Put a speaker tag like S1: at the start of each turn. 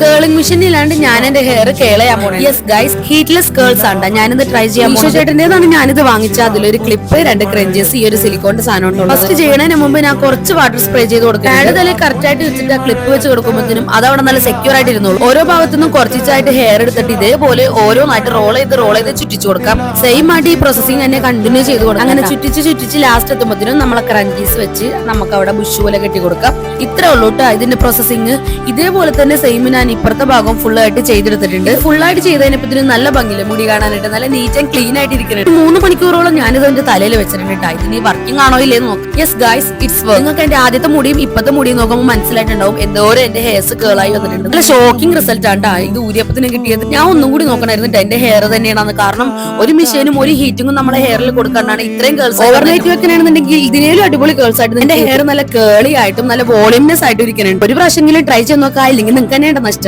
S1: Curling machine ഇല്ലാണ്ട് ഞാൻ എന്റെ ഹെയർ കേളയാൻ പോണേ. യെസ് ഗൈസ് ഹീറ്റ്ലെസ് കേൾസ് ആണ് ഞാനിത് ട്രൈ ചെയ്യാൻ മീഷോ ചേട്ടന്റേതാണ് ഞാനിത് വാങ്ങിച്ച അതിലൊരു ക്ലിപ്പ് രണ്ട് ക്രഞ്ചസ് ഈ ഒരു സിലിക്കോണിന്റെ സാധനം ഉണ്ടല്ലോ ഫസ്റ്റ് ചെയ്യണതിന് മുമ്പ് ഞാൻ കുറച്ച് വാട്ടർ സ്പ്രേ ചെയ്ത് കൊടുക്കും ആഡ് തലേ കറക്റ്റ് ആയിട്ട് വെച്ചിട്ട് ആ ക്ലിപ്പ് വെച്ച് കൊടുക്കുമ്പോഴത്തേനും അത് അവിടെ നല്ല സെക്യൂർ ആയിട്ട് ഇരുന്നോളൂ. ഓരോ ഭാഗത്തുനിന്നും കുറച്ചായിട്ട് ഹെയർ എടുത്തിട്ട് ഇതേപോലെ ഓരോന്നായിട്ട് റോൾ ചെയ്ത് റോൾ ചെയ്ത് ചുറ്റിച്ചു കൊടുക്കാം. സെയിം ആയിട്ട് ഈ പ്രോസസ്സിംഗ് തന്നെ കണ്ടിന്യൂ ചെയ്ത് കൊടുക്കാം. അങ്ങനെ ചുറ്റിച്ച് ചുറ്റിച്ച് ലാസ്റ്റ് എത്തുമ്പോഴത്തേനും നമ്മളെ ക്രഞ്ചീസ് വെച്ച് നമുക്ക് അവിടെ ബുഷ് പോലെ കെട്ടി കൊടുക്കാം ഇത്രേ ഉള്ളൂ കേട്ടോ ഇതിന്റെ പ്രോസസ്സിംഗ് ഇതേപോലെ തന്നെ സെയിം ഞാൻ ഇപ്പുറത്തെ ഭാഗം ഫുൾ ആയിട്ട് ചെയ്തെടുത്തിട്ടുണ്ട്. ഫുൾ ആയിട്ട് ചെയ്തതിനെപ്പറ്റി നല്ല ഭംഗിയില്ല മുടി കാണാനായിട്ട് നല്ല നീറ്റ് ആൻഡ് ക്ലീൻ ആയിട്ട് ഇരിക്കുന്നുണ്ട്. മൂന്ന് മണിക്കൂറോളം ഞാനിത് എന്റെ തലയിൽ വെച്ചിട്ടുണ്ട് കേട്ടോ ഇതിന് വർക്കിംഗ് ആണോ ഇല്ലേ നോക്കാം. യെസ് ഗൈസ് ഇറ്റ്സ് വർക്ക് നിങ്ങൾക്ക് എന്റെ ആദ്യത്തെ മുടിയും ഇപ്പത്തെ മുടിയും നോക്കുമ്പോൾ മനസ്സിലായിട്ടുണ്ടാവും. എന്തോരം എന്റെ ഹെയർസ് കേളായി വന്നിട്ടുണ്ട്. നല്ല ഷോക്കിംഗ് റിസൾട്ട് ആണ് ഇത് ഊരിയപ്പത്തിന് കിട്ടിയത്. ഞാൻ ഒന്നും കൂടി നോക്കണായിരുന്നുട്ടെ എന്റെ ഹെയർ തന്നെയാണെന്ന്. കാരണം ഒരു മിഷീനും ഒരു ഹീറ്റിംഗും നമ്മുടെ ഹെയറിൽ കൊടുക്കാനാണ് ഇത്രയും കേൾസ് ഓവർനൈറ്റ് വെക്കണമെന്നുണ്ടെങ്കിൽ ഇതിനേലും അടിപൊളി ഗേൾസ് ആയിട്ട് എന്റെ ഹെയർ നല്ല കേളി ആയിട്ടും നല്ല വോളിയംനെസ് ആയിട്ട് ഇരിക്കുന്നുണ്ട്. ഒരു പ്രാവശ്യമെങ്കിലും ട്രൈ ചെയ്ത് നോക്കാം. ഇല്ലെങ്കിൽ നിങ്ങൾക്ക് തന്നെ നഷ്ടം